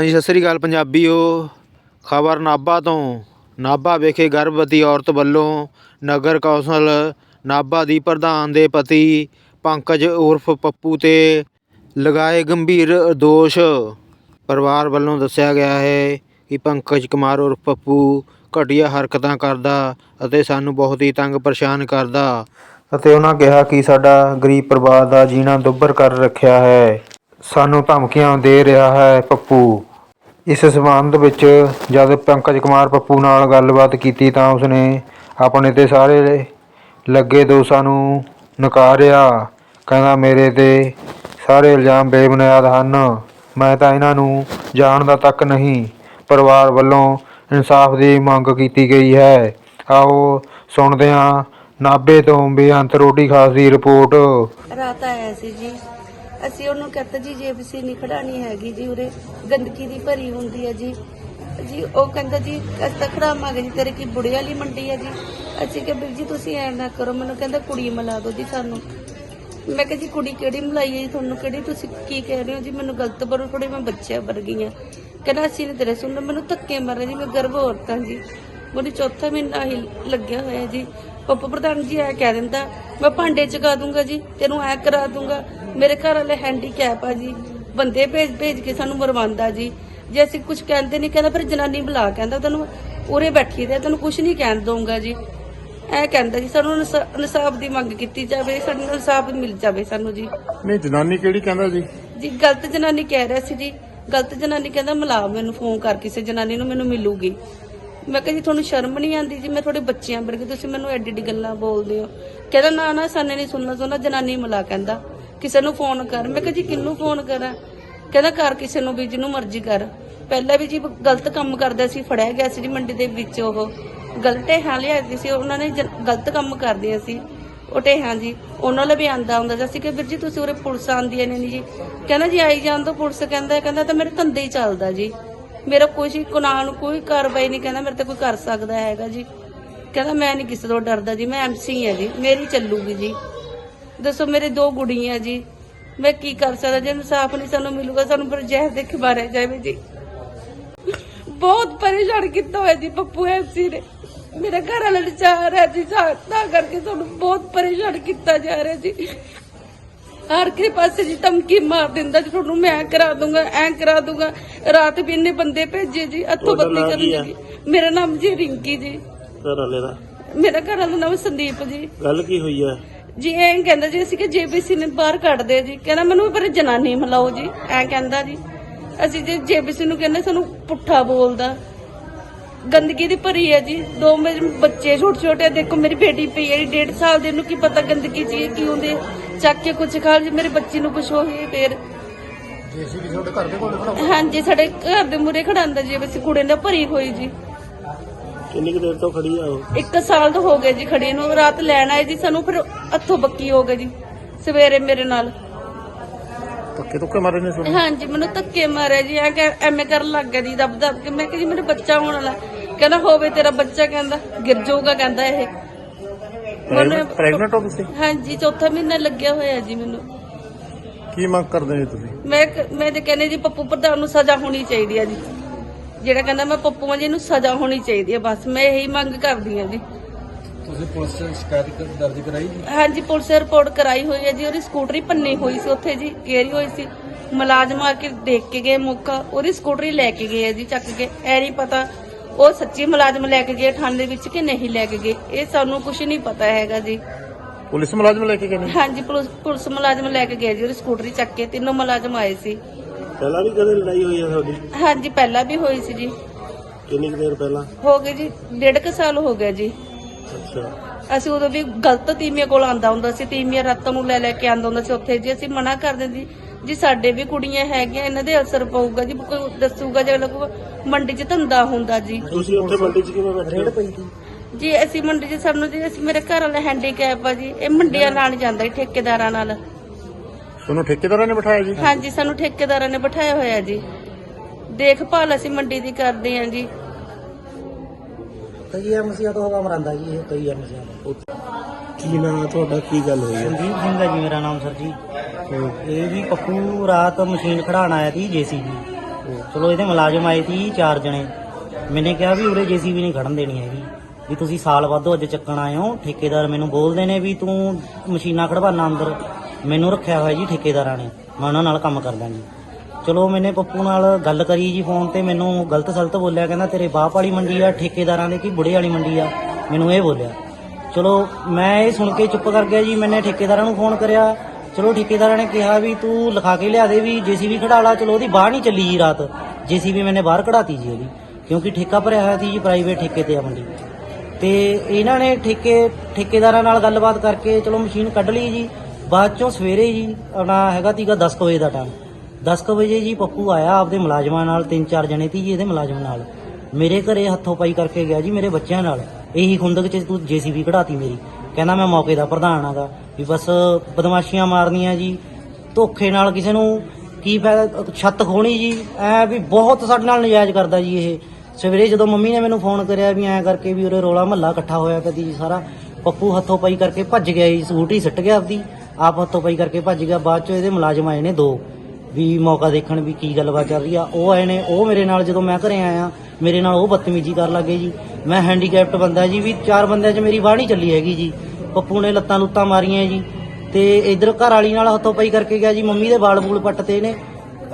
ਹਾਂਜੀ, ਸਤਿ ਸ੍ਰੀ ਅਕਾਲ ਪੰਜਾਬੀਓ। ਖਬਰ ਨਾਭਾ ਤੋਂ। ਨਾਭਾ ਵਿਖੇ ਗਰਭਵਤੀ ਔਰਤ ਵੱਲੋਂ ਨਗਰ ਕੌਂਸਲ ਨਾਭਾ ਦੀ ਪ੍ਰਧਾਨ ਦੇ ਪਤੀ ਪੰਕਜ ਉਰਫ ਪੱਪੂ ਤੇ ਲਗਾਏ ਗੰਭੀਰ ਦੋਸ਼। ਪਰਿਵਾਰ ਵੱਲੋਂ ਦੱਸਿਆ ਗਿਆ ਹੈ ਕਿ ਪੰਕਜ ਕੁਮਾਰ ਉਰਫ ਪੱਪੂ ਘਟੀਆ ਹਰਕਤਾਂ ਕਰਦਾ ਅਤੇ ਸਾਨੂੰ ਬਹੁਤ ਹੀ ਤੰਗ ਪਰੇਸ਼ਾਨ ਕਰਦਾ। ਅਤੇ ਉਹਨਾਂ ਕਿਹਾ ਕਿ ਸਾਡਾ ਗਰੀਬ ਪਰਿਵਾਰ ਦਾ ਜੀਣਾ ਦੁੱਭਰ ਕਰ ਰੱਖਿਆ ਹੈ। ਸਾਨੂੰ ਧਮਕੀਆਂ ਦੇ ਰਿਹਾ ਹੈ ਪੱਪੂ। ਇਸ ਸਬੰਧ ਵਿੱਚ ਜਦ ਪੰਕਜ ਕੁਮਾਰ ਪੱਪੂ ਨਾਲ ਗੱਲਬਾਤ ਕੀਤੀ ਤਾਂ ਉਸਨੇ ਆਪਣੇ ਤੇ ਸਾਰੇ ਲੱਗੇ ਦੋਸ਼ਾਂ ਨੂੰ ਨਕਾਰਿਆ। ਕਹਿੰਦਾ, ਮੇਰੇ ਤੇ ਸਾਰੇ ਇਲਜ਼ਾਮ ਬੇਬੁਨਿਆਦ ਹਨ। ਮੈਂ ਤਾਂ ਇਹਨਾਂ ਨੂੰ ਜਾਣਦਾ ਤੱਕ ਨਹੀਂ। ਪਰਿਵਾਰ ਵੱਲੋਂ ਇਨਸਾਫ ਦੀ ਮੰਗ ਕੀਤੀ ਗਈ ਹੈ। ਆਓ ਸੁਣਦੇ ਹਾਂ ਨਾਭੇ ਤੋਂ ਬੇਅੰਤ ਰੋਟੀ ਖਾਸ ਦੀ ਰਿਪੋਰਟ। ਰਾਤ ਆਇਆ ਸੀ ਜੀ। ਅਸੀਂ ਉਹਨੂੰ ਕਹਤਾ ਜੀ ਜੇਬੀਸੀ ਨਹੀਂ ਖੜਾਣੀ ਹੈਗੀ ਜੀ ਉਰੇ, ਗੰਦਗੀ ਦੀ ਭਰੀ ਹੁੰਦੀ ਹੈ ਜੀ। ਜੀ, ਉਹ ਕਹਿੰਦਾ ਜੀ, ਅਸੀਂ ਤਾਂ ਖੜਾਵਾਂਗੇ ਜੀ, ਤੇਰੇ ਕੀ ਬੁੜੇ ਵਾਲੀ ਮੰਡੀ ਹੈ ਜੀ? ਅਸੀਂ ਕਿਹਾ, ਵੀਰ ਜੀ, ਤੁਸੀਂ ਐਂ ਨਾ ਕਰੋ, ਮੈਨੂੰ ਕਹਿੰਦਾ ਕੁੜੀ ਮਿਲਾ ਦਿਓ ਜੀ ਸਾਨੂੰ। ਮੈਂ ਕਿਹਾ ਜੀ, ਕੁੜੀ ਕਿਹੜੀ ਮਿਲਾਈ ਹੈ ਜੀ ਤੁਹਾਨੂੰ? ਕਿਹੜੀ ਤੁਸੀਂ ਕੀ ਕਹਿ ਰਹੇ ਹੋ ਜੀ? ਮੈਨੂੰ ਗਲਤ ਬਰੋ ਥੋੜੇ ਮੈਂ ਬੱਚਿਆਂ ਵਰਗੀ ਆ ਕਹਿੰਦਾ, ਅਸੀਂ ਨਹੀਂ ਤੇਰੇ ਸੁਣਨਾ ਮੈਨੂੰ ਧੱਕੇ ਮਾਰੇ ਜੀ, ਮੈਂ ਗਰਭ ਔਰਤਾਂ ਜੀ। ਮੈਨੂੰ ਚੌਥਾ ਮਹੀਨਾ ਹੀ ਲੱਗਿਆ ਹੋਇਆ ਜੀ। ਪੱਪੂ ਪ੍ਰਧਾਨ ਜੀ ਐ ਕਹਿ ਦਿੰਦਾ, ਮੈਂ ਭਾਂਡੇ ਚਗਾ ਦੂੰਗਾ ਜੀ, ਤੈਨੂੰ ਐ ਕਰਾ ਦੂੰਗਾ। ਮੇਰੇ ਘਰ ਵਾਲੇ ਹੈਂਡੀਕੈਪ ਆ ਜੀ। ਬੰਦੇ ਭੇਜ ਭੇਜ ਕੇ ਸਾਨੂੰ ਮਰਵਾਉਂਦਾ ਜੀ। ਜੇ ਅਸੀਂ ਕੁਝ ਕਹਿੰਦੇ ਨਹੀਂ ਕਹਿੰਦਾ ਫਿਰ ਜਨਾਨੀ ਬੁਲਾ ਕਹਿੰਦਾ ਤੈਨੂੰ ਉਰੇ ਬੈਠੀ ਤੇ ਤੈਨੂੰ ਕੁਝ ਨਹੀਂ ਕਹਿਣ ਦਊਂਗਾ ਜੀ। ਐ ਕਹਿੰਦਾ ਜੀ ਸਾਨੂੰ ਇਨਸਾ- ਇਨਸਾਫ ਦੀ ਮੰਗ ਕੀਤੀ ਜਾਵੇ ਸਾਨੂੰ ਇਨਸਾਫ ਮਿਲ ਜਾਵੇ ਸਾਨੂੰ ਜੀ। ਨਹੀਂ ਜਨਾਨੀ ਕਿਹੜੀ ਕਹਿੰਦਾ ਜੀ? ਜੀ ਗਲਤ ਜਨਾਨੀ ਕਹਿ ਰਿਹਾ ਸੀ ਜੀ। ਗਲਤ ਜਨਾਨੀ ਕਹਿੰਦਾ ਮਿਲਾ ਮੈਨੂੰ ਫੋਨ ਕਰ ਕਿਸੇ ਜਨਾਨੀ ਨੂੰ ਮੈਨੂੰ ਮਿਲੂਗੀ। ਮੈਂ ਕਿਹਾ ਜੀ ਤੁਹਾਨੂੰ ਸ਼ਰਮ ਨਹੀਂ ਆਉਂਦੀ ਜੀ? ਮੈਂ ਤੁਹਾਡੇ ਬੱਚਿਆਂ ਵਰਗੇ ਤੁਸੀਂ ਮੈਨੂੰ ਐਡੀ ਐਡੀ ਗੱਲਾਂ ਬੋਲਦੇ ਹੋ। ਕਹਿੰਦਾ ਨਾ ਨਾ ਸਾਨੇ ਨਹੀਂ ਸੁਣਨਾ ਸੁਣਨਾ ਜਨਾਨੀ ਮਿਲਾ ਕਹਿੰਦਾ ਕਿਸੇ ਨੂੰ ਫੋਨ ਕਰ। ਮੈਂ ਕਿਹਾ ਜੀ, ਕਿਹਨੂੰ ਫੋਨ ਕਰਾਂ? ਕਹਿੰਦਾ, ਕਰ ਕਿਸੇ ਨੂੰ ਵੀ, ਜਿਹਨੂੰ ਮਰਜ਼ੀ ਕਰ। ਪਹਿਲਾਂ ਵੀ ਜੀ ਗਲਤ ਕੰਮ ਕਰਦਾ ਸੀ, ਫੜਿਆ ਗਿਆ ਸੀ ਜੀ ਮੰਡੀ ਦੇ ਵਿੱਚ ਉਹ। ਗਲਤ ਹਾਂ ਲਿਆਦੀ ਸੀ, ਉਹਨਾਂ ਨੇ ਜਨ- ਗਲਤ ਕੰਮ ਕਰਦੀਆਂ ਸੀ। ਉਹ ਢੇਹਾਂ ਜੀ, ਉਹਨਾਂ ਲਈ ਵੀ ਆਂਦਾ ਹੁੰਦਾ ਸੀ। ਕਿ ਵੀਰ ਜੀ, ਤੁਸੀਂ ਉਰੇ ਪੁਲਿਸ ਆਂਦੀਆਂ ਨੇ ਨੀ ਜੀ। ਕਹਿੰਦਾ, ਜੀ ਆਈ ਜਾਣ ਤੋਂ ਪੁਲਿਸ ਕਹਿੰਦਾ ਕਹਿੰਦਾ ਤਾਂ ਮੇਰੇ ਧੰਦੇ ਹੀ ਚੱਲਦਾ ਜੀ। ਮੇਰਾ ਕੋਈ ਕਾਨੂੰਨ ਕੋਈ ਕਾਰਵਾਈ ਨਹੀਂ ਕਹਿੰਦਾ, ਮੇਰੇ ਤੇ ਕੋਈ ਕਰ ਸਕਦਾ ਹੈਗਾ ਜੀ। ਕਹਿੰਦਾ, ਮੈਂ ਨਹੀਂ ਕਿਸੇ ਤੋਂ ਡਰਦਾ ਜੀ, ਮੈਂ ਐਮਸੀ ਹਾਂ ਜੀ, ਮੇਰੀ ਚੱਲੂਗੀ ਜੀ। ਦੱਸੋ ਮੇਰੇ ਦੋ ਗੁੜੀਆਂ ਜੀ ਮੈਂ ਕੀ ਕਰ ਸਕਦਾ? ਜੇ ਇਨਸਾਫ ਨਹੀਂ ਸਾਨੂੰ ਮਿਲੂਗਾ ਸਾਨੂੰ ਫਿਰ ਜ਼ਹਿਰ ਦੇ ਕੇ ਮਾਰਿਆ ਜਾਵੇ ਜੀ। ਬਹੁਤ ਪਰੇਸ਼ਾਨ ਕੀਤਾ ਹੋਇਆ ਜੀ ਪੱਪੂ ਐਮਸੀ ਨੇ। ਮੇਰੇ ਘਰ ਵਾਲੇ ਚਾਹ ਰਿਹਾ ਜੀ ਤਾਂ ਕਰਕੇ ਸਾਨੂੰ ਬਹੁਤ ਪਰੇਸ਼ਾਨ ਕੀਤਾ ਜਾ ਰਿਹਾ ਜੀ। ਹਰ ਕਿਸੇ ਪਾਸੇ ਜੀ ਧਮਕੀ ਮਾਰ ਦਿੰਦਾ ਜੀ ਤੁਹਾਨੂੰ ਮੈਂ ਕਰਾ ਦੂੰਗਾ ਐਂ ਕਰਾ ਦੂੰਗਾ। ਰਾਤ ਵੀ ਇਹਨੇ ਬੰਦੇ ਭੇਜੇ ਜੀ ਅੱਥੋਂ ਬੱਤੀ ਕਰਨ ਜੀ ਮੇਰਾ ਨਾਮ ਜੀ ਰਿੰਕੀ ਜੀ। ਘਰ ਵਾਲੇ ਦਾ? ਮੇਰਾ ਘਰ ਵਾਲਾ ਨਾਮ ਸੰਦੀਪ ਜੀ। ਗੱਲ ਕੀ ਹੋਈ ਹੈ? ਜੀ ਐਂ ਕਹਿੰਦਾ ਜੀ ਅਸੀਂ ਕਿ ਜੇਬੀਸੀ ਨੇ ਬਾਹਰ ਕੱਢ ਦੇ ਜੀ। ਕਹਿੰਦਾ ਮੈਨੂੰ ਪਰ ਜਨਾਨੀ ਮਿਲਾਓ ਜੀ। ਐਂ ਕਹਿੰਦਾ ਜੀ। ਅਸੀਂ ਜੇ ਜੇਬੀਸੀ ਨੂੰ ਕਹਿੰਦੇ ਸਾਨੂੰ ਪੁੱਠਾ ਬੋਲਦਾ। ਗੰਦਗੀ ਦੀ ਭਰੀ ਹੈ ਜੀ। ਦੋ ਮੇਰੇ ਬੱਚੇ ਛੋਟੇ ਛੋਟੇ ਦੇਖੋ ਮੇਰੀ ਬੇਟੀ ਪਈ ਹੈ 1.5 ਸਾਲ ਦੇ ਨੂੰ ਕੀ ਪਤਾ ਗੰਦਗੀ ਚੀਜ਼ ਕੀ ਹੁੰਦੀ ਹੈ। ਚੱਕ ਕੇ ਕੁਝ ਖਾ ਲਈ ਮੇਰੇ ਬੱਚੇ ਨੂੰ ਕੁਝ ਹੋਏ ਫੇਰ ਹਾਂਜੀ ਸਾਡੇ ਘਰ ਦੇ ਮੂਰੇ ਖੜਾਂਦਾ ਜੀ ਅਸੀਂ ਕੁੜੇ ਨਾਲ ਭਰੀ ਹੋਈ ਜੀ। ਕਿੰਨੀ ਕੁ ਦੇਰ ਤੋਂ ਖੜੀ ਆ ਉਹ? ਇੱਕ ਸਾਲ ਤੋਂ ਹੋ ਗਏ ਜੀ ਖੜੀ ਨੂੰ ਰਾਤ ਲੈਣ ਆਏ ਜੀ ਸਾਨੂੰ ਫਿਰ ਹੱਥੋਂ ਬੱਕੀ ਹੋ ਗਏ ਜੀ ਸਵੇਰੇ ਮੇਰੇ ਨਾਲ। ਧੱਕੇ ਧੁੱਕੇ ਮਾਰੇ ਨੇ ਤੁਹਾਨੂੰ ਹਾਂਜੀ ਮੈਨੂੰ ਧੱਕੇ ਮਾਰਿਆ ਜੀ ਐ ਕਿ ਐਵੇਂ ਕਰਨ ਲੱਗ ਗਿਆ ਜੀ ਦਬ ਦਬ ਕੇ। ਮੈਂ ਕਿਹਾ ਜੀ ਮੇਰੇ ਬੱਚਾ ਹੋਣ ਵਾਲਾ। ਕਹਿੰਦਾ ਹੋਵੇ ਤੇਰਾ ਬੱਚਾ ਕਹਿੰਦਾ ਗਿਰ ਜਾਊਗਾ ਕਹਿੰਦਾ ਇਹ। ਮੈਨੂੰ ਪ੍ਰੈਗਨੈਂਟ ਹੋ ਤੁਸੀਂ? ਹਾਂਜੀ ਚੌਥਾ ਮਹੀਨਾ ਲੱਗਿਆ ਹੋਇਆ ਜੀ ਮੈਨੂੰ। ਕੀ ਮੰਗ ਕਰਦੇ ਨੇ ਤੁਸੀਂ? ਮੈਂ ਕ- ਮੈਂ ਤੇ ਕਹਿੰਦੀ ਜੀ ਪੱਪੂ ਪ੍ਰਧਾਨ ਨੂੰ ਸਜ਼ਾ ਹੋਣੀ ਚਾਹੀਦੀ ਆ ਜੀ। ਜਿਹੜਾ ਕਹਿੰਦਾ ਮੈਂ ਪੱਪੂ ਆ ਜੀ ਇਹਨੂੰ ਸਜ਼ਾ ਹੋਣੀ ਚਾਹੀਦੀ ਆ ਬਸ ਮੈਂ ਇਹੀ ਮੰਗ ਕਰਦੀ ਆ ਜੀ। ਤੁਸੀਂ ਪੁਲਿਸ 'ਚ ਸ਼ਿਕਾਇਤ ਦਰਜ ਕਰਾਈ ਜੀ? ਹਾਂਜੀ ਪੁਲਿਸ ਰਿਪੋਰਟ ਕਰਾਈ ਹੋਈ ਹੈ ਜੀ ਉਹਦੀ ਸਕੂਟਰੀ ਭੰਨੀ ਹੋਈ ਸੀ ਉੱਥੇ ਜੀ ਗੇਰੀ ਹੋਈ ਸੀ। ਮੁਲਾਜ਼ਮ ਆ ਕੇ ਦੇਖ ਕੇ ਗਏ ਮੌਕਾ ਉਹਦੀ ਸਕੂਟਰੀ ਲੈ ਕੇ ਗਏ ਆ ਜੀ ਚੱਕ ਕੇ ਐ ਨਹੀਂ ਪਤਾ ਉਹ ਸੱਚੀ ਮੁਲਾਜ਼ਮ ਲੈ ਕੇ ਗਏ ਥਾਣੇ ਵਿੱਚ ਕਿ ਨਹੀਂ ਲੈ ਕੇ ਗਏ ਇਹ ਸਾਨੂੰ ਕੁਝ ਨਹੀਂ ਪਤਾ ਹੈਗਾ ਜੀ। ਪੁਲਿਸ ਮੁਲਾਜ਼ਮ ਲੈ ਕੇ ਗਏ ਨੇ? ਹਾਂਜੀ ਪੁਲਿਸ ਪੁਲਿਸ ਮੁਲਾਜ਼ਮ ਲੈ ਕੇ ਗਏ ਜੀ ਉਹਦੀ ਸਕੂਟਰੀ ਚੱਕ ਕੇ ਤਿੰਨੋਂ ਮੁਲਾਜ਼ਮ ਆਏ ਸੀ। ਪਹਿਲਾਂ ਵੀ ਕਦੇ ਲੜਾਈ ਹੋਈ ਹੈ ਤੁਹਾਡੀ? ਹਾਂਜੀ ਪਹਿਲਾਂ ਵੀ ਹੋਈ ਸੀ ਜੀ। ਕਿੰਨੀ ਕੁ ਦੇਰ ਪਹਿਲਾਂ? ਹੋ ਗਏ ਜੀ ਡੇਢ ਕੁ ਸਾਲ ਹੋ ਗਿਆ ਜੀ। ਅੱਛਾ। ਅਸੀਂ ਉਦੋਂ ਵੀ ਗਲਤ ਤੀਮੀਆਂ ਕੋਲ ਆਂਦਾ ਹੁੰਦਾ ਸੀ ਤੀਮੀਆਂ ਰਾਤਾਂ ਨੂੰ ਲੈ ਲੈ ਕੇ ਆਂਦਾ ਹੁੰਦਾ ਸੀ। ਉੱਥੇ ਜੀ ਅਸੀਂ ਮਨਾ ਕਰ ਦਿੰਦੀ ਜੀ ਸਾਡੇ ਵੀ ਕੁੜੀਆਂ ਹੈਗੀਆਂ ਇਹਨਾਂ ਦੇ ਅਸਰ ਪਊਗਾ ਜੀ ਕੋਈ ਦੱਸੂਗਾ ਜੇ ਲੱਗੂਗਾ ਮੰਡੀ 'ਚ ਧੰਦਾ ਹੁੰਦਾ ਜੀ। ਤੁਸੀਂ ਉੱਥੇ ਮੰਡੀ 'ਚ ਕਿਵੇਂ ਬੈਠੇ ਹੋ? ਜੀ ਅਸੀਂ ਮੰਡੀ 'ਚ ਸਾਨੂੰ ਜੀ ਅਸੀਂ ਮੇਰੇ ਘਰ ਵਾਲਾ ਹੈਂਡੀਕੈਪ ਆ ਜੀ ਇਹ ਮੰਡੀਆਂ ਨਾਲ ਜਾਂਦਾ ਜੀ ਠੇਕੇਦਾਰਾਂ ਨਾਲ। ਤੁਹਾਨੂੰ ਠੇਕੇਦਾਰਾਂ ਨੇ ਬਿਠਾਇਆ ਜੀ? ਹਾਂਜੀ ਸਾਨੂੰ ਠੇਕੇਦਾਰਾਂ ਨੇ ਬਿਠਾਇਆ ਹੋਇਆ ਜੀ। ਦੇਖਭਾਲ ਅਸੀਂ ਮੰਡੀ ਦੀ ਕਰਦੇ ਹਾਂ ਜੀ। ਕਈ ਐਮਸੀਆਂ ਤੋਂ ਹਵਾ ਮਰਾਂਦਾ ਜੀ ਇਹ ਕਈ ਐਮਸੀਆਂ ਕੀ ਨਾਮ ਤੁਹਾਡਾ? ਕੀ ਗੱਲ ਹੋਈ ਹੈ? ਸੰਦੀਪ ਸਿੰਘ ਜੀ ਮੇਰਾ ਨਾਮ ਸਰ ਜੀ। ਇਹ ਵੀ ਪੱਪੂ ਰਾਤ ਮਸ਼ੀਨ ਖੜਾਉਣ ਆਇਆ ਸੀ ਜੀਸੀਬੀ ਚਲੋ ਇਹਦੇ ਮੁਲਾਜ਼ਮ ਆਏ ਸੀ ਚਾਰ ਜਣੇ। ਮੈਨੇ ਕਿਹਾ ਵੀ ਉਰੇ ਜੀਸੀਬੀ ਨਹੀਂ ਖੜਨ ਦੇਣੀ ਹੈਗੀ। ਵੀ ਤੁਸੀਂ ਸਾਲ ਬਾਅਦੋਂ ਅੱਜ ਚੱਕਣ ਆਏ ਹੋ ਠੇਕੇਦਾਰ ਮੈਨੂੰ ਬੋਲਦੇ ਨੇ ਵੀ ਤੂੰ ਮਸ਼ੀਨਾਂ ਖੜਵਾਨਾ ਅੰਦਰ। ਮੈਨੂੰ ਰੱਖਿਆ ਹੋਇਆ ਜੀ ਠੇਕੇਦਾਰਾਂ ਨੇ। ਮੈਂ ਉਹਨਾਂ ਨਾਲ ਕੰਮ ਕਰਦਾ ਜੀ। ਚਲੋ ਮੈਨੇ ਪੱਪੂ ਨਾਲ ਗੱਲ ਕਰੀ ਜੀ ਫੋਨ ਤੇ, ਮੈਨੂੰ ਗਲਤ ਸਲਤ ਬੋਲਿਆ ਕਹਿੰਦਾ, ਤੇਰੇ ਬਾਪ ਵਾਲੀ ਮੰਡੀ ਆ, ਠੇਕੇਦਾਰਾਂ ਦੇ ਕੀ ਬੁੜੇ ਵਾਲੀ ਮੰਡੀ ਆ? ਮੈਨੂੰ ਇਹ ਬੋਲਿਆ। ਚਲੋ ਮੈਂ ਇਹ ਸੁਣ ਕੇ ਚੁੱਪ ਕਰ ਗਿਆ ਜੀ, ਮੈਨੇ ਠੇਕੇਦਾਰਾਂ ਨੂੰ ਫੋਨ ਕਰਿਆ। ਚਲੋ ਠੇਕੇਦਾਰਾਂ ਨੇ ਕਿਹਾ ਵੀ ਤੂੰ ਲਿਖਾ ਕੇ ਲਿਆ ਦੇ ਵੀ, ਜੀਸੀਬੀ ਖੜਾ ਲਾ, ਚਲੋ ਉਹਦੀ ਬਾਹਰ ਨਹੀਂ ਚੱਲੀ ਜੀ ਰਾਤ। ਜੀਸੀਬੀ ਮੈਨੇ ਬਾਹਰ ਕਢਾਤੀ ਜੀ ਉਹਦੀ, ਕਿਉਂਕਿ ਠੇਕਾ ਭਰਿਆ ਹੋਇਆ ਸੀ ਜੀ ਪ੍ਰਾਈਵੇਟ ਠੇਕੇ ਤੇ ਆ ਮੰਡੀ। ਤੇ ਇਹਨਾਂ ਨੇ ਠੇਕੇ, ਠੇਕੇਦਾਰਾਂ ਨਾਲ ਗੱਲਬਾਤ ਕਰਕੇ ਚਲੋ ਮਸ਼ੀਨ ਕੱਢ ਲਈ ਜੀ। ਬਾਅਦ ਚੋਂ ਸਵੇਰੇ ਜੀ ਆਪਣਾ ਹੈਗਾ ਤੀਗਾ 10 ਕੁ ਵਜੇ ਦਾ ਟਾਈਮ 10 ਕੁ ਵਜੇ ਜੀ ਪੱਪੂ ਆਇਆ ਆਪਦੇ ਮੁਲਾਜ਼ਮਾਂ ਨਾਲ, ਤਿੰਨ ਚਾਰ ਜਣੇ ਤੀ ਜੀ ਇਹਦੇ ਮੁਲਾਜ਼ਮ ਨਾਲ। ਮੇਰੇ ਘਰੇ ਹੱਥੋਂ ਪਾਈ ਕਰਕੇ ਗਿਆ ਜੀ ਮੇਰੇ ਬੱਚਿਆਂ ਨਾਲ। ਇਹੀ ਖੁੰਦਕ ਚ ਤੂੰ ਜੀਸੀਬੀ ਕਢਾਤੀ ਮੇਰੀ। ਕਹਿੰਦਾ ਮੈਂ ਮੌਕੇ ਦਾ ਪ੍ਰਧਾਨ ਆਗਾ। ਵੀ ਬਸ ਬਦਮਾਸ਼ੀਆਂ ਮਾਰਨੀਆਂ ਜੀ। ਧੋਖੇ ਨਾਲ ਕਿਸੇ ਨੂੰ ਕੀ ਫਾਇਦਾ, ਛੱਤ ਖੋਣੀ ਜੀ। ਐ ਵੀ ਬਹੁਤ ਸਾਡੇ ਨਾਲ ਨਜਾਇਜ਼ ਕਰਦਾ ਜੀ ਇਹ। ਸਵੇਰੇ ਜਦੋਂ ਮੰਮੀ ਨੇ ਮੈਨੂੰ ਫੋਨ ਕਰਿਆ ਵੀ ਐਂ ਕਰਕੇ ਵੀ ਉਰੇ ਰੋਲਾ ਮਹੱਲਾ ਇਕੱਠਾ ਹੋਇਆ ਪਿਆ ਜੀ ਸਾਰਾ, ਪੱਪੂ ਹੱਥੋਂ ਪਾਈ ਕਰਕੇ ਭੱਜ ਗਿਆ ਜੀ, ਸਕੂਟੀ ਸਿੱਟ ਗਿਆ ਆਪਦੀ। ਆਪ ਹੱਥੋਂ ਪਾਈ ਕਰਕੇ ਭੱਜ ਗਿਆ। ਬਾਅਦ ਚ ਇਹਦੇ ਮੁਲਾਜ਼ਮ ਆਏ ਨੇ ਦੋ। ਵੀ ਮੌਕਾ ਦੇਖਣ ਵੀ ਕੀ ਗੱਲਬਾਤ ਚੱਲ ਰਹੀ ਆ। ਉਹ ਆਏ ਨੇ, ਉਹ ਮੇਰੇ ਨਾਲ ਜਦੋਂ ਮੈਂ ਘਰੇ ਆਇਆ, ਮੇਰੇ ਨਾਲ ਉਹ ਬਦਤਮੀਜ਼ੀ ਕਰਨ ਲੱਗੇ ਜੀ। ਮੈਂ ਹੈਂਡੀਕੈਪਟ ਬੰਦਾ ਜੀ, ਵੀ ਚਾਰ ਬੰਦਿਆਂ 'ਚ ਮੇਰੀ ਬਾਹ ਨਹੀਂ ਚੱਲੀ ਹੈਗੀ ਜੀ। ਪੱਪੂ ਨੇ ਲੱਤਾਂ ਲੁੱਤਾਂ ਮਾਰੀਆਂ ਜੀ। ਤੇ ਇਧਰ ਘਰ ਵਾਲੀ ਨਾਲ ਹੱਥੋਂ ਪਈ ਕਰਕੇ ਗਿਆ ਜੀ। ਮੰਮੀ ਦੇ ਵਾਲ ਬੂਲ ਪੱਟਤੇ ਨੇ।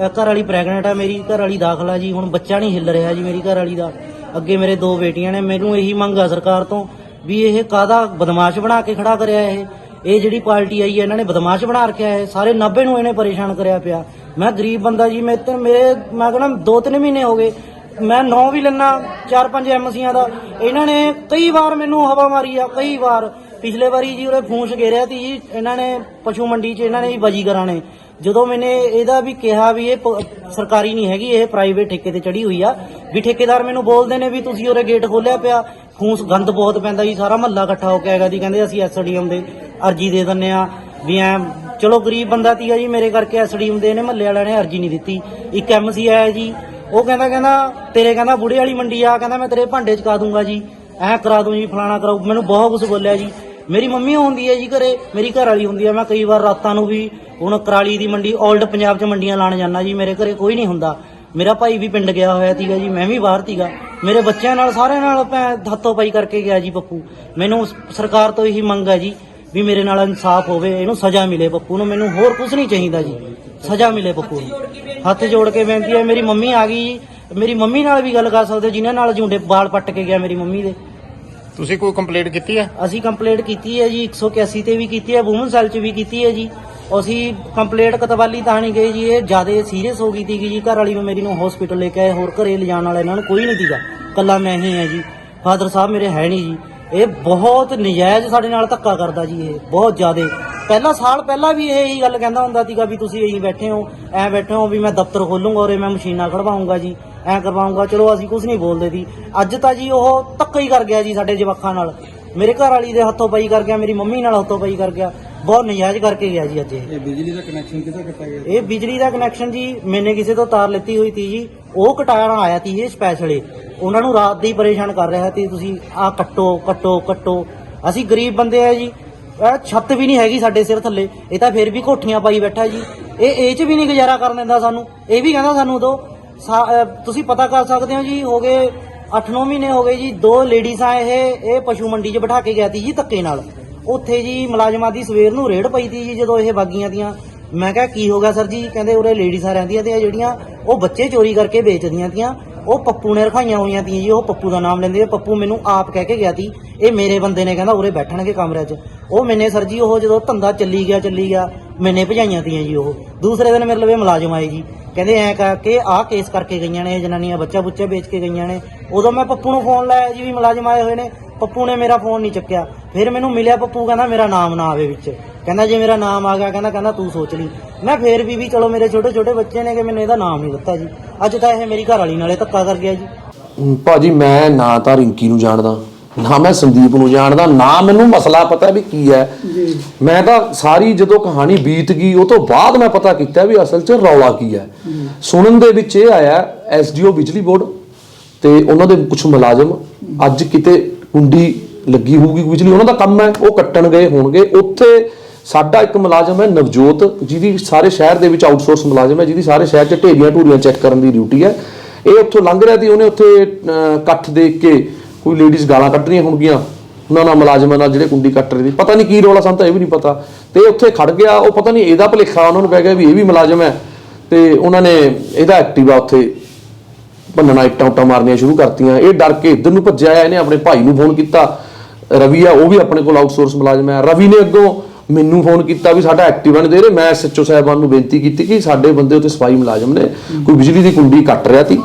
ਘਰ ਵਾਲੀ ਪ੍ਰੈਗਨੈਂਟ ਆ ਮੇਰੀ ਘਰ ਵਾਲੀ ਦਾਖਲਾ ਜੀ। ਹੁਣ ਬੱਚਾ ਨਹੀਂ ਹਿੱਲ ਰਿਹਾ ਜੀ ਮੇਰੀ ਘਰ ਵਾਲੀ ਦਾ। ਅੱਗੇ ਮੇਰੇ ਦੋ ਬੇਟੀਆਂ ਨੇ। ਮੈਨੂੰ ਇਹੀ ਮੰਗ ਆ ਸਰਕਾਰ ਤੋਂ ਵੀ ਇਹ ਕਾਦਾ ਬਦਮਾਸ਼ ਬਣਾ ਕੇ ਖੜਾ ਕਰਿਆ ਇਹ। ਇਹ ਜਿਹੜੀ ਪਾਰਟੀ ਆਈ ਹੈ, ਇਹਨਾਂ ਨੇ ਬਦਮਾਸ਼ ਬਣਾ ਰੱਖਿਆ ਹੈ। ਸਾਰੇ 90 ਨੂੰ ਇਹਨੇ ਪਰੇਸ਼ਾਨ ਕਰਿਆ ਪਿਆ। ਮੈਂ ਗਰੀਬ ਬੰਦਾ ਜੀ, ਮੇਰੇ ਤੇ ਮੇਰੇ ਮੈਂ ਕਹਿੰਦਾ ਦੋ ਤਿੰਨ ਮਹੀਨੇ ਹੋ ਗਏ। ਮੈਂ ਨੌ ਵੀ ਲੈਣਾ ਚਾਰ ਪੰਜ ਐਮਸੀਆਂ ਦਾ। ਇਹਨਾਂ ਨੇ ਕਈ ਵਾਰ ਮੈਨੂੰ ਹਵਾ ਮਾਰੀ ਆ, ਕਈ ਵਾਰ। ਪਿਛਲੇ ਵਾਰੀ ਜੀ ਉਹਨੇ ਫੂਸ ਘੇਰਿਆ ਤੀ ਜੀ, ਇਹਨਾਂ ਨੇ ਪਸ਼ੂ ਮੰਡੀ 'ਚ ਇਹਨਾਂ ਨੇ ਵੀ ਬਾਜੀਗਰਾਂ ਕਰਾਣੇ। ਜਦੋਂ ਮੈਨੇ ਇਹਦਾ ਵੀ ਕਿਹਾ ਵੀ ਇਹ ਸਰਕਾਰੀ ਨਹੀਂ ਹੈਗੀ, ਇਹ ਪ੍ਰਾਈਵੇਟ ਠੇਕੇ ਤੇ ਚੜੀ ਹੋਈ ਆ। ਵੀ ਠੇਕੇਦਾਰ ਮੈਨੂੰ ਬੋਲਦੇ ਨੇ ਵੀ ਤੁਸੀਂ ਉਹਰੇ ਗੇਟ ਖੋਲਿਆ ਪਿਆ। ਖੂਸ ਗੰਦ ਬਹੁਤ ਪੈਂਦਾ ਜੀ, ਸਾਰਾ ਮਹੱਲਾ ਇਕੱਠਾ ਹੋ ਕੇ ਆਏਗਾ ਜੀ, ਕਹਿੰਦੇ ਅਸੀਂ ਐਸਡੀਐਮ ਦੇ। ਅਰਜੀ ਦੇ ਦਿੰਨੇ ਆ ਵੀ ਐ, ਚਲੋ ਗਰੀਬ ਬੰਦਾ ਤੀਗਾ ਜੀ, ਮੇਰੇ ਕਰਕੇ ਐਸਡੀਐਮ ਦੇ ਨੇ ਮਹੱਲੇ ਵਾਲਿਆਂ ਨੇ ਅਰਜੀ ਨਹੀਂ ਦਿੱਤੀ। ਇੱਕ ਐਮਸੀ ਆਇਆ ਜੀ, ਉਹ ਕਹਿੰਦਾ ਕਹਿੰਦਾ, ਤੇਰੇ ਕਹਿੰਦਾ ਬੁੜੇ ਵਾਲੀ ਮੰਡੀ ਆ, ਕਹਿੰਦਾ ਮੈਂ ਤੇਰੇ ਭਾਂਡੇ ਚਕਾ ਦੂੰਗਾ ਜੀ। ਐ ਕਰਾ ਦੂੰ ਜੀ, ਫਲਾਣਾ ਕਰਾਉ ਮੈਨੂੰ ਬਹੁਤ ਕੁਝ ਬੋਲਿਆ ਜੀ। ਮੇਰੀ ਮੰਮੀ ਹੁੰਦੀ ਹੈ ਜੀ ਘਰੇ, ਮੇਰੀ ਘਰ ਵਾਲੀ ਹੁੰਦੀ ਹੈ, ਮੈਂ ਕਈ ਵਾਰ ਰਾਤਾਂ ਨੂੰ ਵੀ ਹੁਣ ਕਰਾਲੀ ਦੀ ਮੰਡੀ 올ਡ ਪੰਜਾਬ 'ਚ ਮੰਡੀਆਂ ਲਾਣ ਜਾਂਦਾ ਜੀ, ਮੇਰੇ ਘਰੇ ਕੋਈ ਨਹੀਂ ਹੁੰਦਾ। ਮੇਰਾ ਭਾਈ ਵੀ ਪਿੰਡ ਗਿਆ ਹੋਇਆ ਸੀਗਾ ਜੀ, ਮੈਂ ਵੀ ਬਾਹਰ ਸੀਗਾ। ਮੇਰੇ ਬੱਚਿਆਂ ਨਾਲ, ਸਾਰਿਆਂ ਨਾਲ ਭੈਂ ਹੱਥੋਂ ਪਾਈ ਕਰਕੇ ਗਿਆ ਜੀ, ਪੱਪੂ। ਮੈਨੂੰ ਸਰਕਾਰ ਤੋਂ ਇਹੀ ਮੰਗ ਹੈ ਜੀ ਵੀ ਮੇਰੇ ਨਾਲ ਇਨਸਾਫ ਹੋਵੇ ਇਹਨੂੰ ਸਜ਼ਾ ਮਿਲੇ ਪੱਪੂ ਨੂੰ ਮੈਨੂੰ ਹੋਰ ਕੁਝ ਨਹੀਂ ਚਾਹੀਦਾ ਜੀ। ਸਜ਼ਾ ਮਿਲੇ ਪੱਪੂ ਨੂੰ। ਹੱਥ ਜੋੜ ਕੇ ਬੇਨਤੀ ਹੈ ਮੇਰੀ ਮੰਮੀ ਆ ਗਈ ਜੀ। ਮੇਰੀ ਮੰਮੀ ਨਾਲ ਵੀ ਗੱਲ ਕਰ ਸਕਦੇ ਜਿਨ੍ਹਾਂ ਨਾਲ ਝੁੰਡੇ ਵਾਲ ਪੱਟ ਕੇ ਗਿਆ ਮੇਰੀ ਮੰਮੀ ਦੇ। ਤੁਸੀਂ ਕੋਈ ਕੰਪਲੇਂਟ ਕੀਤੀ ਹੈ? ਅਸੀਂ ਕੰਪਲੇਂਟ ਕੀਤੀ ਹੈ ਜੀ 181 ਤੇ ਵੀ ਕੀਤੀ ਹੈ ਵੂਮਨ ਸੈਲ 'ਚ ਵੀ ਕੀਤੀ ਹੈ ਜੀ। ਅਸੀਂ ਕੰਪਲੇਂਟ ਕਤਵਾਲੀ ਥਾਣੇ ਗਏ ਜੀ ਇਹ ਜ਼ਿਆਦਾ ਸੀਰੀਅਸ ਹੋ ਗਈ ਸੀ ਜੀ। ਘਰ ਵਾਲੀ ਮੇਰੀ ਨੂੰ ਹਸਪੀਟਲ ਲੈ ਕੇ ਆਏ ਹੋਰ ਘਰੇ ਲਿਜਾਣ ਵਾਲਾ ਇਹਨਾਂ ਨੂੰ ਕੋਈ ਨਹੀਂ ਸੀਗਾ। ਕੱਲਾ ਮੈਂ ਹੀ ਹਾਂ ਜੀ। ਫਾਦਰ ਸਾਹਿਬ ਮੇਰੇ ਹੈ ਨਹੀਂ ਜੀ। ਇਹ ਬਹੁਤ ਨਜਾਇਜ਼ ਸਾਡੇ ਨਾਲ ਧੱਕਾ ਕਰਦਾ ਜੀ ਇਹ, ਬਹੁਤ ਜ਼ਿਆਦਾ। ਪਹਿਲਾ ਸਾਲ ਪਹਿਲਾਂ ਵੀ ਇਹ ਹੀ ਗੱਲ ਕਹਿੰਦਾ ਹੁੰਦਾ ਸੀਗਾ ਵੀ ਤੁਸੀਂ ਇਹੀ ਬੈਠੇ ਹੋ, ਐ ਬੈਠੇ ਹੋ ਵੀ ਮੈਂ ਦਫ਼ਤਰ ਖੋਲੂੰਗਾ ਔਰ ਮੈਂ ਮਸ਼ੀਨਾਂ ਖੜਵਾਉਂਗਾ ਜੀ, ਐ ਕਰਵਾਉਂਗਾ, ਚਲੋ ਅਸੀਂ ਕੁਝ ਨਹੀਂ ਬੋਲਦੇ ਸੀ। ਅੱਜ ਤਾਂ ਜੀ ਉਹ ਧੱਕਾ ਹੀ ਕਰ ਗਿਆ ਜੀ ਸਾਡੇ ਜਵਾਕਾਂ ਨਾਲ। ਮੇਰੇ ਘਰ ਵਾਲੀ ਦੇ ਹੱਥੋਂ ਪਈ ਕਰ ਗਿਆ, ਮੇਰੀ ਮੰਮੀ ਨਾਲ ਹੱਥੋਂ ਪਈ ਕਰ ਗਿਆ। ਬਹੁਤ ਨਜਾਇਜ਼ ਕਰਕੇ ਗਿਆ ਜੀ ਅੱਜ ਇਹ। ਇਹ ਬਿਜਲੀ ਦਾ ਕਨੈਕਸ਼ਨ ਕਿੱਥੇ ਕੱਟਿਆ ਗਿਆ? ਇਹ ਬਿਜਲੀ ਦਾ ਕਨੈਕਸ਼ਨ ਜੀ ਮੈਨੇ ਕਿਸੇ ਤੋਂ ਤਾਰ ਲਿੱਤੀ ਹੋਈ ਤੀ ਜੀ। ਉਹ ਕਟਾਉਣ ਆਇਆ ਤੀ ਇਹ ਸਪੈਸ਼ਲੀ ਉਹਨਾਂ ਨੂੰ ਰਾਤ ਦੀ ਪਰੇਸ਼ਾਨ ਕਰ ਰਿਹਾ ਸੀ ਤੁਸੀਂ ਆਹ ਕੱਟੋ ਕੱਟੋ ਕੱਟੋ। ਅਸੀਂ ਗਰੀਬ ਬੰਦੇ ਆ ਜੀ। ਇਹ ਛੱਤ ਵੀ ਨਹੀਂ ਹੈਗੀ ਸਾਡੇ ਸਿਰ ਥੱਲੇ। ਇਹ ਤਾਂ ਫਿਰ ਵੀ ਕੋਠੀਆਂ ਪਾਈ ਬੈਠਾ ਜੀ। ਇਹ ਇਹ 'ਚ ਵੀ ਨਹੀਂ ਗੁਜ਼ਾਰਾ ਕਰਨ ਦਿੰਦਾ ਸਾਨੂੰ। ਇਹ ਵੀ ਕਹਿੰਦਾ ਸਾਨੂੰ ਦੋ। ਤੁਸੀਂ ਪਤਾ ਕਰ ਸਕਦੇ ਹੋ ਜੀ ਹੋ ਗਏ 8-9 ਮਹੀਨੇ ਹੋ ਗਏ ਜੀ। ਦੋ ਲੇਡੀਜ਼ਾਂ ਇਹ ਇਹ ਪਸ਼ੂ ਮੰਡੀ 'ਚ ਬਿਠਾ ਕੇ ਗਿਆ ਤੀ ਜੀ ਧੱਕੇ ਨਾਲ। ਉੱਥੇ ਜੀ ਮੁਲਾਜ਼ਮਾਂ ਦੀ ਸਵੇਰ ਨੂੰ ਰੇਡ ਪਈ ਤੀ ਜੀ ਜਦੋਂ ਇਹ ਬਾਗੀਆਂ ਦੀਆਂ। ਮੈਂ ਕਿਹਾ, ਕੀ ਹੋ ਗਿਆ ਸਰ ਜੀ? ਕਹਿੰਦੇ, ਉਰੇ ਲੇਡੀਜ਼ਾਂ ਰਹਿੰਦੀਆਂ ਤੇ ਜਿਹੜੀਆਂ, ਉਹ ਬੱਚੇ ਚੋਰੀ ਕਰਕੇ ਵੇਚਦੀਆਂ ਤੀਆਂ। ਉਹ ਪੱਪੂ ਨੇ ਰਖਾਈਆਂ ਹੋਈਆਂ ਤੀਆਂ ਜੀ, ਉਹ ਪੱਪੂ ਦਾ ਨਾਮ ਲੈਂਦੇ ਪੱਪੂ ਮੈਨੂੰ ਆਪ ਕਹਿ ਕੇ ਗਿਆ ਤੀ, ਇਹ ਮੇਰੇ ਬੰਦੇ ਨੇ, ਕਹਿੰਦਾ, ਉਰੇ ਬੈਠਣਗੇ ਕਮਰੇ 'ਚ। ਉਹ ਮੈਨੇ ਸਰ ਜੀ, ਉਹ ਜਦੋਂ ਧੰਦਾ ਚੱਲੀ ਗਿਆ ਚੱਲੀ ਗਿਆ, ਮੈਨੇ ਭਜਾਈਆਂ ਤੀਆਂ ਜੀ ਉਹ। ਦੂਸਰੇ ਦਿਨ ਮੇਰੇ ਲਵੇ ਮੁਲਾਜ਼ਮ ਆਏ ਜੀ। ਕਹਿੰਦੇ ਐ ਕਰਕੇ ਆਹ ਕੇਸ ਕਰਕੇ ਗਈਆਂ ਨੇ, ਇਹ ਜਨਾਨੀਆਂ ਬੱਚਾ ਬੁੱਚੇ ਵੇਚ ਕੇ ਗਈਆਂ ਨੇ। ਉਦੋਂ ਮੈਂ ਪੱਪੂ ਨੂੰ ਫੋਨ ਲਾਇਆ ਜੀ ਵੀ ਮੁਲਾਜ਼ਮ ਆਏ ਹੋਏ ਨੇ, ਪੱਪੂ ਨੇ ਮੇਰਾ ਫੋਨ ਨਹੀਂ ਚੱਕਿਆ। ਫਿਰ ਮੈਨੂੰ ਮਿਲਿਆ ਪੱਪੂ, ਕਹਿੰਦਾ ਮੇਰਾ ਨਾਮ ਨਾ ਆਵੇ ਵਿੱਚ। ਕਹਿੰਦਾ ਜੇ ਮੇਰਾ ਨਾਮ ਆ ਗਿਆ, ਕਹਿੰਦਾ ਕਹਿੰਦਾ ਤੂੰ ਸੋਚ ਲਈ। ਮੈਂ ਫੇਰ ਵੀ ਵੀ ਚਲੋ ਮੇਰੇ ਛੋਟੇ ਛੋਟੇ ਬੱਚੇ ਨੇ ਕਿ ਮੈਨੂੰ ਇਹਦਾ ਨਾਮ ਨਹੀਂ ਦਿੱਤਾ ਜੀ। ਅੱਜ ਤਾਂ ਇਹ ਮੇਰੀ ਘਰ ਵਾਲੀ ਨਾਲੇ ਧੱਕਾ ਕਰ ਗਿਆ ਜੀ। ਭਾਜੀ ਮੈਂ ਨਾ ਤਾਂ ਰਿੰਕੀ ਨੂੰ ਜਾਣਦਾ। ਨਾ ਮੈਂ ਸੰਦੀਪ ਨੂੰ ਜਾਣਦਾ ਨਾ ਮੈਨੂੰ ਮਸਲਾ ਪਤਾ ਵੀ ਕੀ ਹੈ। ਮੈਂ ਤਾਂ ਸਾਰੀ ਜਦੋਂ ਕਹਾਣੀ ਬੀਤ ਗਈ ਉਹ ਤੋਂ ਬਾਅਦ ਮੈਂ ਪਤਾ ਕੀਤਾ ਵੀ ਅਸਲ 'ਚ ਰੌਲਾ ਕੀ ਹੈ। ਸੁਣਨ ਦੇ ਵਿੱਚ ਇਹ ਆਇਆ ਐਸਡੀਓ ਬਿਜਲੀ ਬੋਰਡ ਤੇ ਉਹਨਾਂ ਦੇ ਕੁਝ ਮੁਲਾਜ਼ਮ ਅੱਜ ਕਿਤੇ ਕੁੰਡੀ ਲੱਗੀ ਹੋਊਗੀ ਬਿਜਲੀ ਉਹਨਾਂ ਦਾ ਕੰਮ ਹੈ ਉਹ ਕੱਟਣ ਗਏ ਹੋਣਗੇ। ਉੱਥੇ ਸਾਡਾ ਇੱਕ ਮੁਲਾਜ਼ਮ ਹੈ ਨਵਜੋਤ ਜਿਹਦੀ ਸਾਰੇ ਸ਼ਹਿਰ ਦੇ ਵਿੱਚ ਆਊਟਸੋਰਸ ਮੁਲਾਜ਼ਮ ਹੈ ਜਿਹਦੀ ਸਾਰੇ ਸ਼ਹਿਰ 'ਚ ਢੇਰੀਆਂ ਢੂਰੀਆਂ ਚੈੱਕ ਕਰਨ ਦੀ ਡਿਊਟੀ ਹੈ। ਇਹ ਉੱਥੋਂ ਲੰਘ ਰਿਹਾ ਸੀ ਉਹਨੇ ਉੱਥੇ ਇਕੱਠ ਦੇਖ ਕੇ ਕੋਈ ਲੇਡੀਜ਼ ਗਾਲਾਂ ਕੱਢ ਰਹੀਆਂ ਹੋਣਗੀਆਂ। ਉਹਨਾਂ ਨਾਲ ਮੁਲਾਜ਼ਮਾਂ ਨਾਲ ਜਿਹੜੇ ਕੁੰਡੀ ਕੱਟ ਰਹੇ ਸੀ ਪਤਾ ਨਹੀਂ ਕੀ ਰੋਲਾ ਸਾਨੂੰ ਤਾਂ ਇਹ ਵੀ ਨਹੀਂ ਪਤਾ। ਤੇ ਉੱਥੇ ਖੜ ਗਿਆ, ਉਹ ਪਤਾ ਨਹੀਂ ਇਹਦਾ ਭਲੇਖਾ ਉਹਨਾਂ ਨੂੰ ਪੈ ਗਿਆ ਵੀ ਇਹ ਵੀ ਮੁਲਾਜ਼ਮ ਹੈ। ਤੇ ਉਹਨਾਂ ਨੇ ਇਹਦਾ ਐਕਟਿਵਾ ਉੱਥੇ ਭੰਨਣਾ, ਇੱਟਾਂ ਉੱਟਾਂ ਮਾਰਨੀਆਂ ਸ਼ੁਰੂ ਕਰਤੀਆਂ। ਇਹ ਡਰ ਕੇ ਇੱਧਰ ਨੂੰ ਭੱਜਿਆ ਆ ਇਹਨੇ, ਆਪਣੇ ਭਾਈ ਨੂੰ ਫੋਨ ਕੀਤਾ। ਰਵੀ ਆ, ਉਹ ਵੀ ਆਪਣੇ ਕੋਲ ਆਊਟਸੋਰਸ ਮੁਲਾਜ਼ਮ ਹੈ। ਰਵੀ ਨੇ ਅੱਗੋਂ ਮੈਨੂੰ ਫੋਨ ਕੀਤਾ ਵੀ ਸਾਡਾ ਐਕਟਿਵਾ ਨਹੀਂ ਦੇ ਰਹੇ। ਮੈਂ ਐਸਐਚਓ ਸਾਹਿਬਾਨ ਨੂੰ ਬੇਨਤੀ ਕੀਤੀ ਕਿ ਸਾਡੇ ਬੰਦੇ ਉੱਥੇ ਸਫ਼ਾਈ ਮੁਲਾਜ਼ਮ ਨੇ। ਕੋਈ ਬਿਜਲੀ ਦੀ ਕੁੰਡੀ ਕੱਟ ਰਿਹਾ ਸੀ।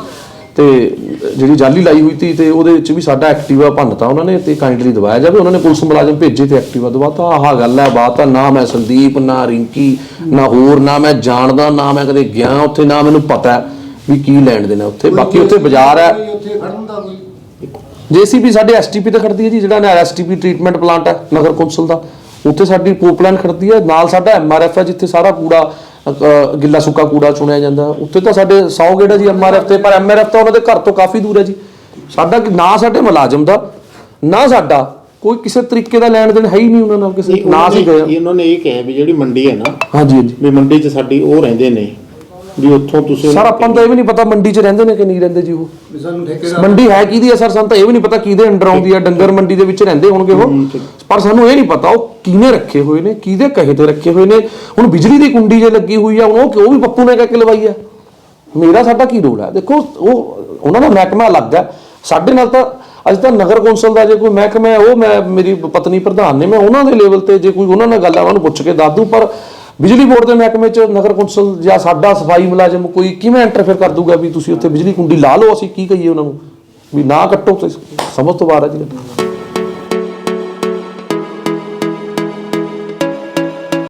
ਤੇ ਜਿਹੜੀ ਜਾਲੀ ਲਾਈ ਹੋਈ ਸੀ ਤੇ ਉਹਦੇ ਵਿੱਚ ਵੀ ਸਾਡਾ ਐਕਟਿਵਾ ਭੰਨਤਾ ਉਹਨਾਂ ਨੇ ਤੇ ਕਾਈਂਡਲੀ ਦਵਾਇਆ ਜਾਵੇ। ਉਹਨਾਂ ਨੇ ਪੁਲਿਸ ਮੁਲਾਜ਼ਮ ਭੇਜੇ ਤੇ ਐਕਟਿਵਾ ਦਵਾਤਾ ਆਹ ਗੱਲ ਹੈ ਬਾਤ ਆ ਨਾ ਮੈਂ ਸੰਦੀਪ ਨਾ ਰਿੰਕੀ ਨਾ ਹੋਰ ਨਾ ਮੈਂ ਜਾਣਦਾ ਨਾ ਮੈਂ ਕਦੇ ਗਿਆ ਉੱਥੇ ਨਾ ਮੈਨੂੰ ਪਤਾ ਵੀ ਕੀ ਲੈਣ ਦੇਣਾ ਉੱਥੇ। ਬਾਕੀ ਉੱਥੇ ਬਾਜ਼ਾਰ ਹੈ। ਉੱਥੇ ਖੜਨ ਦਾ ਕੋਈ ਜੇਸੀਬੀ ਸਾਡੇ ਐਸਟੀਪੀ ਤੇ ਖੜਦੀ ਹੈ ਜੀ ਜਿਹੜਾ ਨਾ ਐਸਟੀਪੀ ਟ੍ਰੀਟਮੈਂਟ ਪਲਾਂਟ ਹੈ ਨਗਰ ਕੌਂਸਲ ਦਾ। ਉੱਥੇ ਸਾਡੀ ਪੋਪਲਾਈਨ ਖੜਦੀ ਹੈ। ਨਾਲ ਸਾਡਾ ਐਮਆਰਐਫ ਹੈ ਜਿੱਥੇ ਸਾਰਾ ਅ, ਗਿੱਲਾ ਸੁੱਕਾ ਕੂੜਾ ਚੁਣਿਆ ਜਾਂਦਾ। ਉੱਥੇ ਤਾਂ ਸਾਡੇ 100 ਗੇੜਾ ਜੀ ਐਮਆਰਐਫ ਤੇ ਪਰ ਐਮਆਰਐਫ ਤਾਂ ਉਹਨਾਂ ਦੇ ਘਰ ਤੋਂ ਕਾਫੀ ਦੂਰ ਹੈ ਜੀ। ਸਾਡਾ ਨਾ ਸਾਡੇ ਮੁਲਾਜ਼ਮ ਦਾ ਨਾ ਸਾਡਾ ਕੋਈ ਕਿਸੇ ਤਰੀਕੇ ਦਾ ਲੈਣ ਦੇਣ ਹੈ ਹੀ ਨਹੀਂ ਉਹਨਾਂ ਨਾਲ ਕਿਸੇ ਨਾ ਅਸੀਂ ਗਏ। ਉਹਨਾਂ ਨੇ ਇਹ ਕਿਹਾ ਵੀ ਜਿਹੜੀ ਮੰਡੀ ਹੈ ਨਾ ਹਾਂਜੀ ਹਾਂਜੀ। ਵੀ ਮੰਡੀ 'ਚ ਸਾਡੀ ਉਹ ਰਹਿੰਦੇ ਨੇ। ਵੀ ਉੱਥੋਂ ਤੁਸੀਂ ਸਰ ਆਪਾਂ ਨੂੰ ਤਾਂ ਇਹ ਵੀ ਨਹੀਂ ਪਤਾ ਮੰਡੀ 'ਚ ਰਹਿੰਦੇ ਨੇ ਕਿ ਨਹੀਂ ਰਹਿੰਦੇ ਜੀ ਉਹ। ਵੀ ਸਾਨੂੰ ਠੇਕੇਦਾਰ ਮੰਡੀ ਹੈ ਕਿਹਦੀ ਹੈ ਸਰ? ਸਾਨੂੰ ਤਾਂ ਇਹ ਵੀ ਨਹੀਂ ਪਤਾ ਕਿਹਦੇ ਅੰਡਰ ਆਉਂਦੀ ਹੈ ਡੰਗਰ ਮੰਡੀ ਦੇ ਵਿੱਚ ਰਹਿੰਦੇ ਹੋਣਗੇ ਉਹ। ਪਰ ਸਾਨੂੰ ਇਹ ਨਹੀਂ ਪਤਾ ਉਹ ਕਿਹਨੇ ਰੱਖੇ ਹੋਏ ਨੇ ਕਿਹਦੇ ਕਹੇ ਤੇ ਰੱਖੇ ਹੋਏ ਨੇ। ਹੁਣ ਬਿਜਲੀ ਦੀ ਕੁੰਡੀ ਜੇ ਲੱਗੀ ਹੋਈ ਆ ਹੁਣ ਉਹ ਉਹ ਵੀ ਪੱਪੂ ਨੇ ਕਹਿ ਕੇ ਲਵਾਈ ਹੈ ਮੇਰਾ ਸਾਡਾ ਕੀ ਰੋਲ ਹੈ ਦੇਖੋ ਉਹ ਉਹਨਾਂ ਦਾ ਮਹਿਕਮਾ ਅਲੱਗ ਹੈ ਸਾਡੇ ਨਾਲ ਤਾਂ ਅੱਜ ਤਾਂ ਨਗਰ ਕੌਂਸਲ ਦਾ ਜੇ ਕੋਈ ਮਹਿਕਮਾ ਹੈ ਉਹ ਮੈਂ ਮੇਰੀ ਪਤਨੀ ਪ੍ਰਧਾਨ ਨੇ ਮੈਂ ਉਹਨਾਂ ਦੇ ਲੈਵਲ ਤੇ ਜੇ ਕੋਈ ਉਹਨਾਂ ਨਾਲ ਗੱਲ ਆ ਉਹਨਾਂ ਨੂੰ ਪੁੱਛ ਕੇ ਦੱਸ ਦੂੰ। ਪਰ ਬਿਜਲੀ ਬੋਰਡ ਦੇ ਮਹਿਕਮੇ 'ਚ ਨਗਰ ਕੌਂਸਲ ਜਾਂ ਸਾਡਾ ਸਫ਼ਾਈ ਮੁਲਾਜ਼ਮ ਕੋਈ ਕਿਵੇਂ ਇੰਟਰਫੇਅਰ ਕਰ ਦੂਗਾ ਵੀ ਤੁਸੀਂ ਉੱਥੇ ਬਿਜਲੀ ਕੁੰਡੀ ਲਾ ਲਓ ਅਸੀਂ? ਕੀ ਕਹੀਏ ਉਹਨਾਂ ਨੂੰ? ਵੀ ਨਾ ਕੱਟੋ ਤੇ ਸਮਝ ਤੋਂ ਬਾਹਰ ਹੈ ਜੀ।